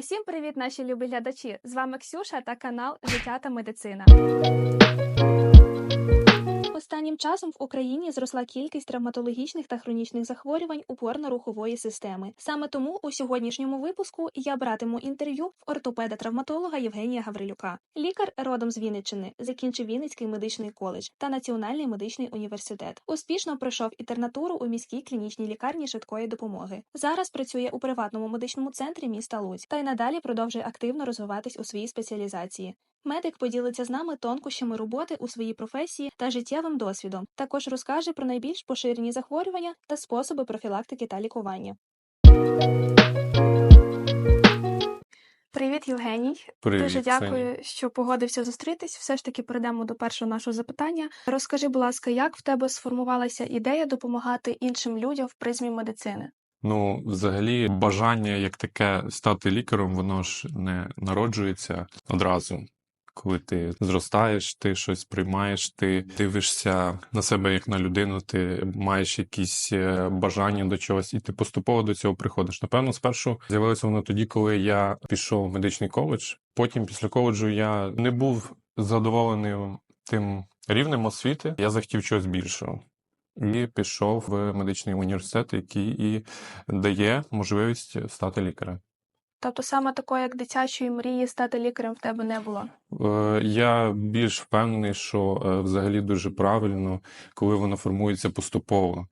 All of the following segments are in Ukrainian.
Усім привіт, наші любі глядачі! З вами Ксюша та канал Життя та медицина. Останнім часом в Україні зросла кількість травматологічних та хронічних захворювань опорно-рухової системи. Саме тому у сьогоднішньому випуску я братиму інтерв'ю в ортопеда-травматолога Євгенія Гаврилюка. Лікар родом з Вінниччини, закінчив Вінницький медичний коледж та Національний медичний університет. Успішно пройшов інтернатуру у міській клінічній лікарні швидкої допомоги. Зараз працює у приватному медичному центрі міста Луць та й надалі продовжує активно розвиватись у своїй спеціалізації. Медик поділиться з нами тонкощами роботи у своїй професії та життєвим досвідом. Також розкаже про найбільш поширені захворювання та способи профілактики та лікування. Привіт, Євгеній. Привіт, Дуже дякую, що погодився зустрітись. Все ж таки перейдемо до першого нашого запитання. Розкажи, будь ласка, як в тебе сформувалася ідея допомагати іншим людям в призмі медицини? Ну, взагалі, бажання як таке стати лікарем, воно ж не народжується одразу. Коли ти зростаєш, ти щось приймаєш, ти дивишся на себе як на людину, ти маєш якісь е, бажання до чогось, і ти поступово до цього приходиш. Напевно, спершу з'явилося воно тоді, коли я пішов в медичний коледж. Потім, після коледжу, я не був задоволений тим рівнем освіти. Я захотів чогось більшого. І пішов в медичний університет, який і дає можливість стати лікарем. Тобто саме такої, як дитячої мрії стати лікарем в тебе не було. Е, Я більш впевнений, що е, взагалі дуже правильно, коли воно формується поступово.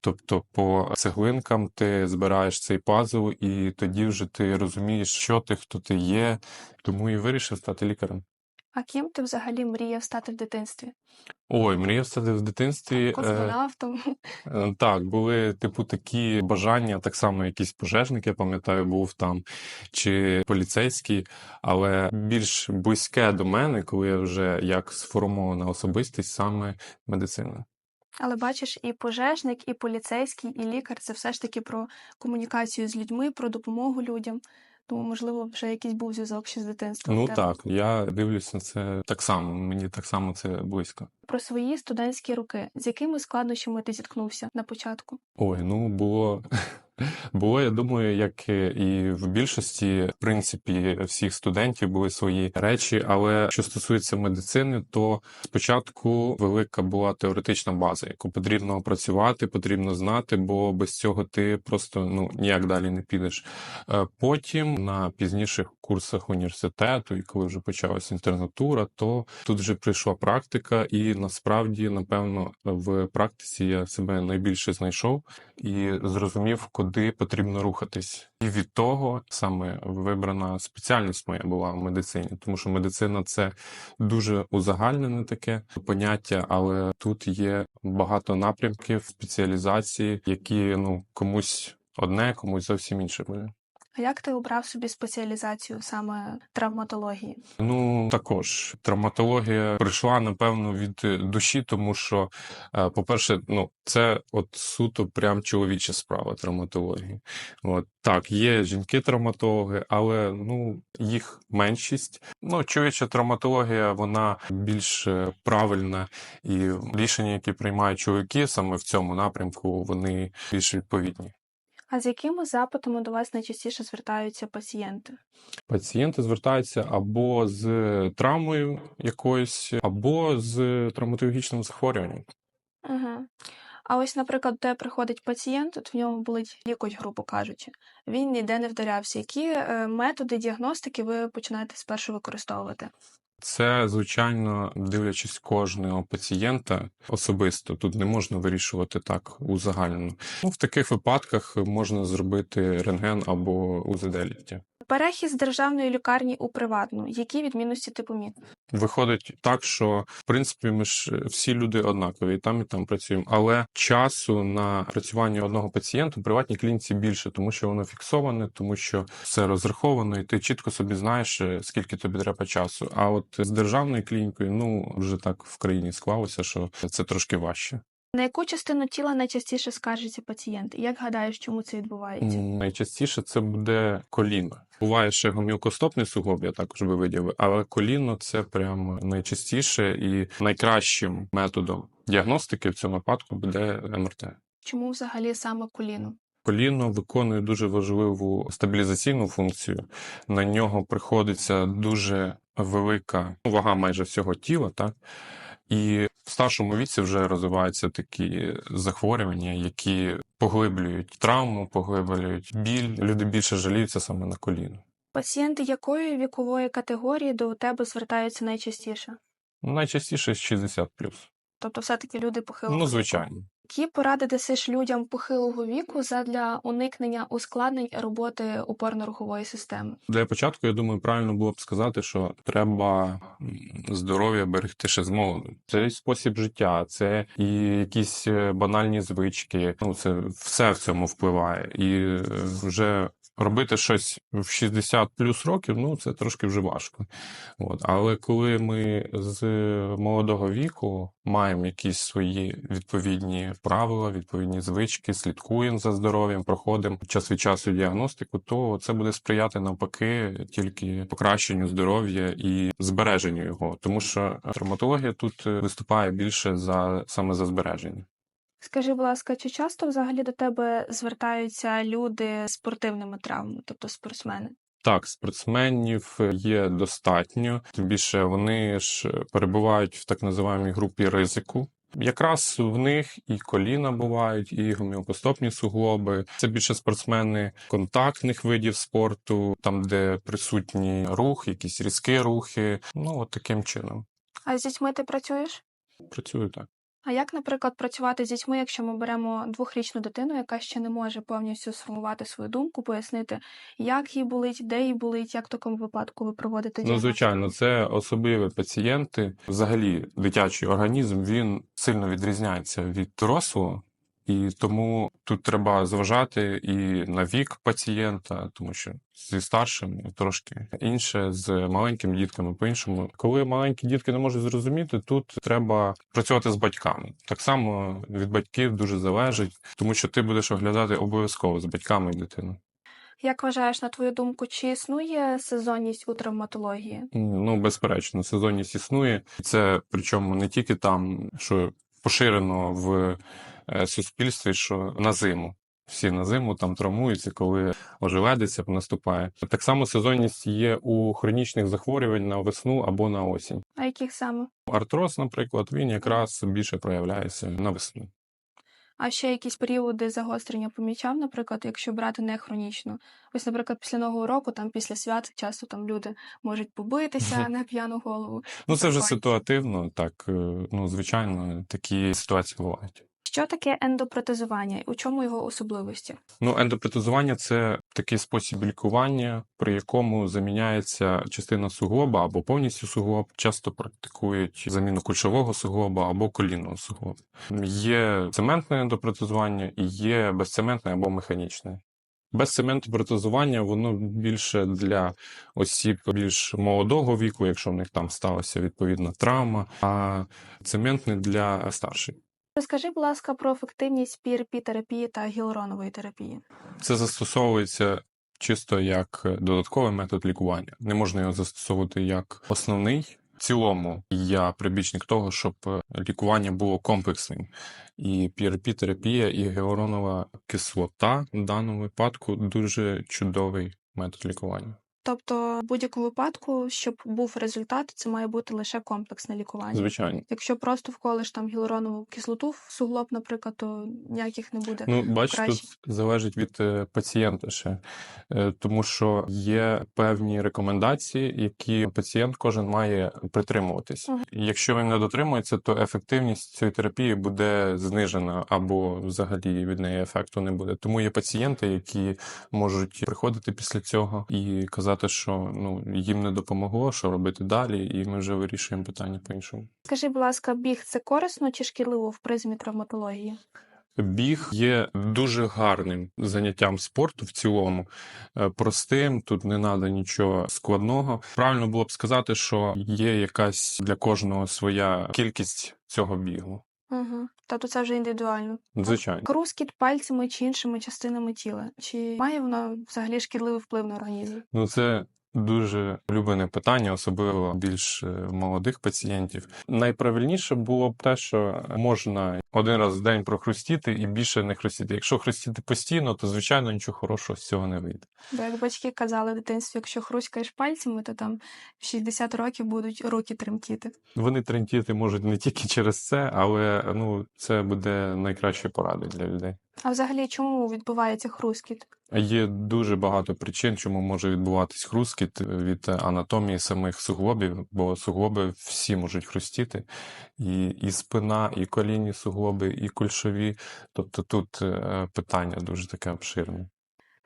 Тобто по цеглинкам ти збираєш цей пазл, і тоді вже ти розумієш, що ти, хто ти є, тому і вирішив стати лікарем. А ким ти взагалі мріяв стати в дитинстві? Ой, мріяв стати в дитинстві. е, Космонавтом? Е, Так, були типу такі бажання, так само якийсь пожежник, я пам'ятаю, був там, чи поліцейський, але більш близьке до мене, коли я вже як сформована особистість, саме медицина. Але бачиш, і пожежник, і поліцейський, і лікар це все ж таки про комунікацію з людьми, про допомогу людям. Тому, можливо, вже якийсь був зв'язок ще з дитинства. Ну так, я дивлюся на це так само, мені так само це близько. Про свої студентські роки. З якими складнощами ти зіткнувся на початку? Ой, ну було. Було, я думаю, як і в більшості, в принципі, всіх студентів були свої речі. Але що стосується медицини, то спочатку велика була теоретична база, яку потрібно опрацювати, потрібно знати, бо без цього ти просто ну ніяк далі не підеш. Е, Потім на пізніших курсах університету, і коли вже почалася інтернатура, то тут вже прийшла практика, і насправді, напевно, в практиці я себе найбільше знайшов і зрозумів, куди потрібно рухатись. І від того саме вибрана спеціальність моя була в медицині, тому що медицина це дуже узагальнене таке поняття, але тут є багато напрямків спеціалізації, які ну комусь одне, комусь зовсім інше буде. А як ти обрав собі спеціалізацію саме травматології? Ну також травматологія прийшла напевно від е, душі, тому що, е, по-перше, ну це от суто прям чоловіча справа травматології. От так, є жінки-травматологи, але ну їх меншість. Ну, чоловіча травматологія вона більш е, правильна, і рішення, які приймають чоловіки саме в цьому напрямку, вони більш відповідні. А з якими запитами до вас найчастіше звертаються пацієнти? Пацієнти звертаються або з травмою якоюсь, або з травматологічним захворюванням. Угу. А ось, наприклад, тебе приходить пацієнт, от в нього болить лікоть, грубо кажучи. Він ніде не вдарявся. Які е, методи діагностики ви починаєте спершу використовувати? Це, звичайно, дивлячись кожного пацієнта особисто. Тут не можна вирішувати так узагальнено. Ну, в таких випадках можна зробити рентген або УЗД ліктя. Перехід з державної лікарні у приватну. Які відмінності ти помітив? Виходить так, що в принципі ми ж всі люди однакові, і там і там працюємо. Але часу на працювання одного пацієнта в приватній клініці більше, тому що воно фіксоване, тому що все розраховано, і ти чітко собі знаєш, е, скільки тобі треба часу. А от з державною клінікою, ну вже так в країні склалося, що це трошки важче. На яку частину тіла найчастіше скаржаться пацієнти? Як гадаєш, чому це відбувається? Найчастіше це буде коліно. Буває ще гомілкостопний суглоб, я також би виділив, але коліно це прям найчастіше і найкращим методом діагностики в цьому випадку буде МРТ. Чому взагалі саме коліно? Коліно виконує дуже важливу стабілізаційну функцію. На нього приходиться дуже велика вага майже всього тіла, так? І в старшому віці вже розвиваються такі захворювання, які поглиблюють травму, поглиблюють біль. Люди більше жаліються саме на коліно. Пацієнти якої вікової категорії до тебе звертаються найчастіше? Ну, Найчастіше 60+. Тобто, все-таки люди похилого Ну, звичайно. Які поради дасиш людям похилого віку задля уникнення ускладнень роботи опорно-рухової системи? Для початку, я думаю, правильно було б сказати, що треба здоров'я берегти ще з молоду. Це і спосіб життя, це і якісь е, банальні звички. Ну, це все в цьому впливає. І е, вже робити щось в 60 плюс років, ну це трошки вже важко. От. Але коли ми з молодого віку маємо якісь свої відповідні правила, відповідні звички, слідкуємо за здоров'ям, проходимо час від часу діагностику, то це буде сприяти навпаки тільки покращенню здоров'я і збереженню його, тому що травматологія тут е, виступає більше за саме за збереження. Скажи, будь ласка, чи часто взагалі до тебе звертаються люди з спортивними травмами, тобто спортсмени? Так, спортсменів є достатньо, тим більше вони ж перебувають в так називаємій групі ризику. Якраз в них і коліна бувають, і гомеопостопні суглоби. Це більше спортсмени контактних видів спорту, там, де присутній рух, якісь різкі рухи. Ну, от таким чином. А з дітьми ти працюєш? Працюю так. А як, наприклад, працювати з дітьми, якщо ми беремо двохрічну дитину, яка ще не може повністю сформувати свою думку, пояснити, як їй болить, де їй болить, як в такому випадку ви проводите Ну, звичайно, це особливі пацієнти. Взагалі, дитячий організм він сильно відрізняється від дорослого, і тому тут треба зважати і на вік пацієнта, тому що зі старшим трошки інше, з маленькими дітками по-іншому. Коли маленькі дітки не можуть зрозуміти, тут треба працювати з батьками. Так само від батьків дуже залежить, тому що ти будеш оглядати обов'язково з батьками і дитиною. Як вважаєш, на твою думку, чи існує сезонність у травматології? Ну, безперечно, сезонність існує. Це причому не тільки там, що поширено в суспільстві, що на зиму. Всі на зиму там травмуються, коли ожеледиця наступає. Так само сезонність є у хронічних захворювань на весну або на осінь. А яких саме? Артроз, наприклад, він якраз більше проявляється на весну. А ще якісь періоди загострення помічав, наприклад, якщо брати не хронічно. Ось, наприклад, після нового року, там після свят, часто там люди можуть побитися на п'яну голову. Ну це вже ситуативно, так е, ну звичайно, такі ситуації бувають. Що таке ендопротезування? і У чому його особливості? Ну, ендопротезування це такий спосіб лікування, при якому заміняється частина суглоба або повністю суглоб. Часто практикують заміну кульшового суглоба або колінного суглоба. Є цементне ендопротезування і є безцементне або механічне. Безцементне протезування воно більше для осіб більш молодого віку, якщо в них там сталася відповідна травма, а цементне для старших. Розкажи, будь ласка, про ефективність PRP-терапії та гіалуронової терапії. Це застосовується чисто як додатковий метод лікування. Не можна його застосовувати як основний. В цілому я прибічник того, щоб е, лікування було комплексним. І PRP-терапія, і гіалуронова кислота в даному випадку дуже чудовий метод лікування. Тобто, в будь-якому випадку, щоб був результат, це має бути лише комплексне лікування. Звичайно. Якщо просто вколиш там гіалуронову кислоту в суглоб, наприклад, то ніяких не буде. Ну, бач, краще. тут залежить від е, пацієнта ще, Е, тому що є певні рекомендації, які пацієнт кожен має притримуватись. І Якщо він не дотримується, то ефективність цієї терапії буде знижена або взагалі від неї ефекту не буде. Тому є пацієнти, які можуть приходити після цього і казати, що ну їм не допомогло, що робити далі, і ми вже вирішуємо питання по-іншому. Скажи, будь ласка, біг це корисно чи шкідливо в призмі травматології? Біг є дуже гарним заняттям спорту в цілому, Е, простим, тут не треба нічого складного. Правильно було б сказати, що є якась для кожного своя кількість цього бігу. Угу. Тобто це вже індивідуально. Звичайно. Крускіт пальцями чи іншими частинами тіла. Чи має воно взагалі шкідливий вплив на організм? Ну це Дуже улюблене питання, особливо більш е, молодих пацієнтів. Найправильніше було б те, що можна один раз в день прохрустіти і більше не хрустіти. Якщо хрустіти постійно, то звичайно нічого хорошого з цього не вийде. Бо як батьки казали в дитинстві, якщо хруськаєш пальцями, то там в 60 років будуть руки тремтіти. Вони тремтіти можуть не тільки через це, але ну це буде найкращою порадою для людей. А взагалі, чому відбувається хрускіт? Є дуже багато причин, чому може відбуватись хрускіт від анатомії самих суглобів, бо суглоби всі можуть хрустіти, і, і спина, і колінні суглоби, і кульшові. Тобто тут е, питання дуже таке обширне.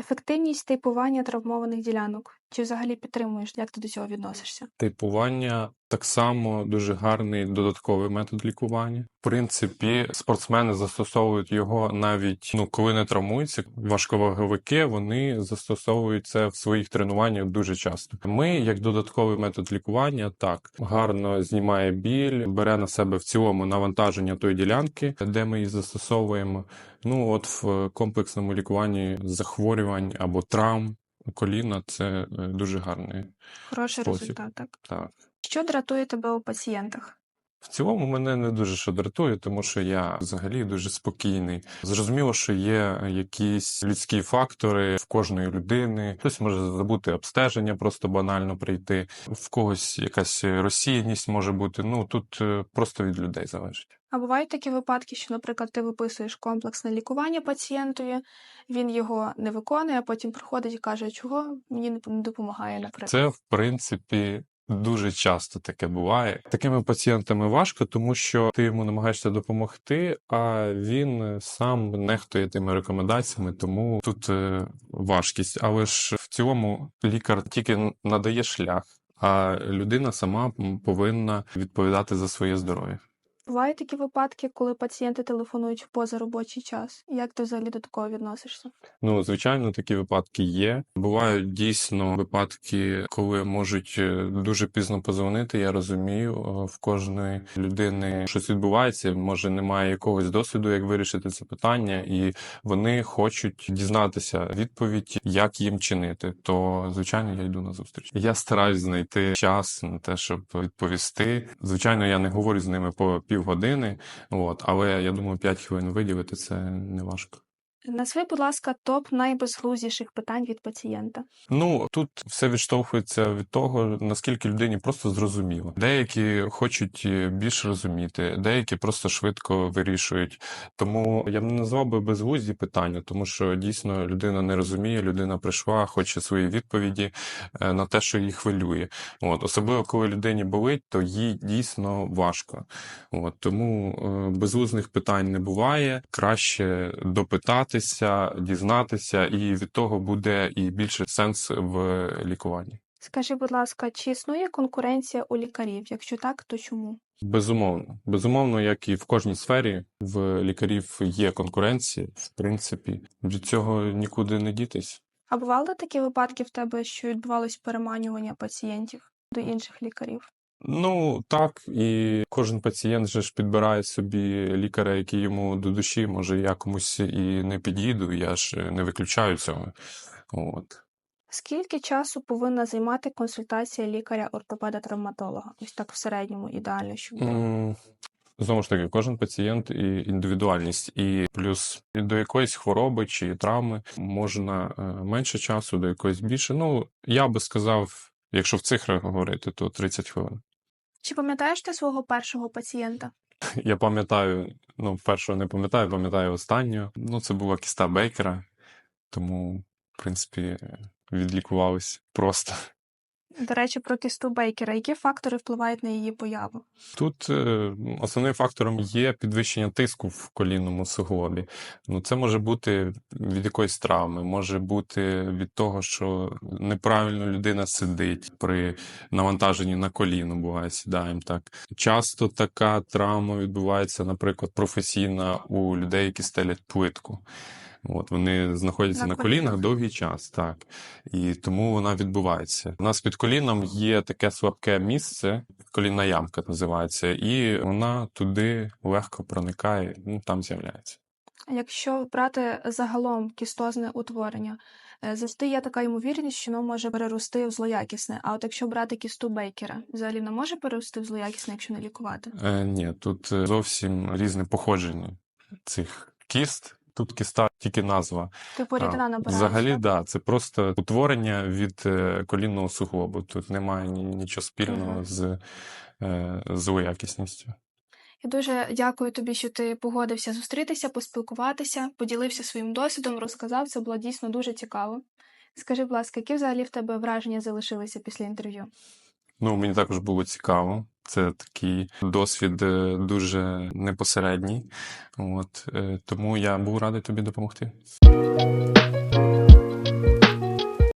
Ефективність типування травмованих ділянок. Чи взагалі підтримуєш? Як ти до цього відносишся? Типування так само дуже гарний додатковий метод лікування. В принципі, спортсмени застосовують його навіть ну коли не травмуються. Важковаговики вони застосовують це в своїх тренуваннях дуже часто. Ми, як додатковий метод лікування, так гарно знімає біль, бере на себе в цілому навантаження тої ділянки, де ми її застосовуємо. Ну от в комплексному лікуванні захворювань або травм коліна це е, дуже гарний Хороший Спосіб. результат, так. так. Що дратує тебе у пацієнтах? В цілому мене не дуже що дратує, тому що я взагалі дуже спокійний. Зрозуміло, що є якісь людські фактори в кожної людини. Хтось може забути обстеження, просто банально прийти. В когось якась розсіяність може бути. Ну тут е, просто від людей залежить. А бувають такі випадки, що, наприклад, ти виписуєш комплексне лікування пацієнтові, він його не виконує, а потім приходить і каже, чого мені не не допомагає, наприклад. Це в принципі. Дуже часто таке буває. Такими пацієнтами важко, тому що ти йому намагаєшся допомогти, а він сам нехтує тими рекомендаціями, тому тут е, важкість. Але ж в цілому лікар тільки надає шлях, а людина сама повинна відповідати за своє здоров'я. Бувають такі випадки, коли пацієнти телефонують в позаробочий час. Як ти взагалі до такого відносишся? Ну, звичайно, такі випадки є. Бувають дійсно випадки, коли можуть е, дуже пізно позвонити. Я розумію, е, в кожної людини щось відбувається. Може, немає якогось досвіду, як вирішити це питання, і вони хочуть дізнатися відповідь, як їм чинити. То звичайно, я йду на зустріч. Я стараюсь знайти час на те, щоб відповісти. Звичайно, я не говорю з ними по півгодини, от але я думаю, 5 хвилин виділити це не важко. Назви, будь ласка, топ найбезглуздіших питань від пацієнта. Ну тут все відштовхується від того, наскільки людині просто зрозуміло. Деякі хочуть е, більш розуміти, деякі просто швидко вирішують. Тому я б не назвав би безглузді питання, тому що дійсно людина не розуміє, людина прийшла, хоче свої відповіді е, на те, що її хвилює. От особливо коли людині болить, то їй дійсно важко. От тому е, безглуздих питань не буває. Краще допитатися, дізнатися, і від того буде і більше сенс в лікуванні. Скажи, будь ласка, чи існує конкуренція у лікарів? Якщо так, то чому? Безумовно, безумовно, як і в кожній сфері, в лікарів є конкуренція. В принципі, від цього нікуди не дітись. А бували такі випадки в тебе, що відбувалось переманювання пацієнтів до інших лікарів? Ну так, і кожен пацієнт же ж підбирає собі лікаря, який йому до душі. Може, я комусь і не підійду, я ж не виключаю цього. От. Скільки часу повинна займати консультація лікаря-ортопеда-травматолога? Ось так в середньому ідеально, щоб було. Знову ж таки, кожен пацієнт і індивідуальність, і плюс до якоїсь хвороби чи травми можна е, менше часу, до якоїсь більше. Ну, я би сказав, якщо в цифрах говорити, то 30 хвилин. Чи пам'ятаєш ти свого першого пацієнта? Я пам'ятаю, ну, першого не пам'ятаю, пам'ятаю останнього. Ну, це була кіста Бейкера, тому, в принципі, відлікувались просто. До речі, про кісту Бейкера. Які фактори впливають на її появу? Тут е, основним фактором є підвищення тиску в колінному суглобі. Ну, це може бути від якоїсь травми, може бути від того, що неправильно людина сидить при навантаженні на коліно, буває, сідаємо так. Часто така травма відбувається, наприклад, професійна у людей, які стелять плитку. От вони знаходяться На на, колінах. колінах довгий час, так. І тому вона відбувається. У нас під коліном є таке слабке місце, колінна ямка називається, і вона туди легко проникає, ну там з'являється. Якщо брати загалом кістозне утворення, Е, Завжди є така ймовірність, що воно може перерости в злоякісне. А от якщо брати кісту Бейкера, взагалі не може перерости в злоякісне, якщо не лікувати? Е, ні, тут е, зовсім різне походження цих кіст. Тут кіста тільки назва. Типу рідина А. Взагалі, так? да, це просто утворення від е, колінного суглобу. Тут немає ні- нічого спільного Мгм. з е, злоякісністю. Я дуже дякую тобі, що ти погодився зустрітися, поспілкуватися, поділився своїм досвідом, розказав. Це було дійсно дуже цікаво. Скажи, будь ласка, які взагалі в тебе враження залишилися після інтерв'ю? Ну, мені також було цікаво. Це такий досвід е, дуже непосередній. От, е, тому я був радий тобі допомогти.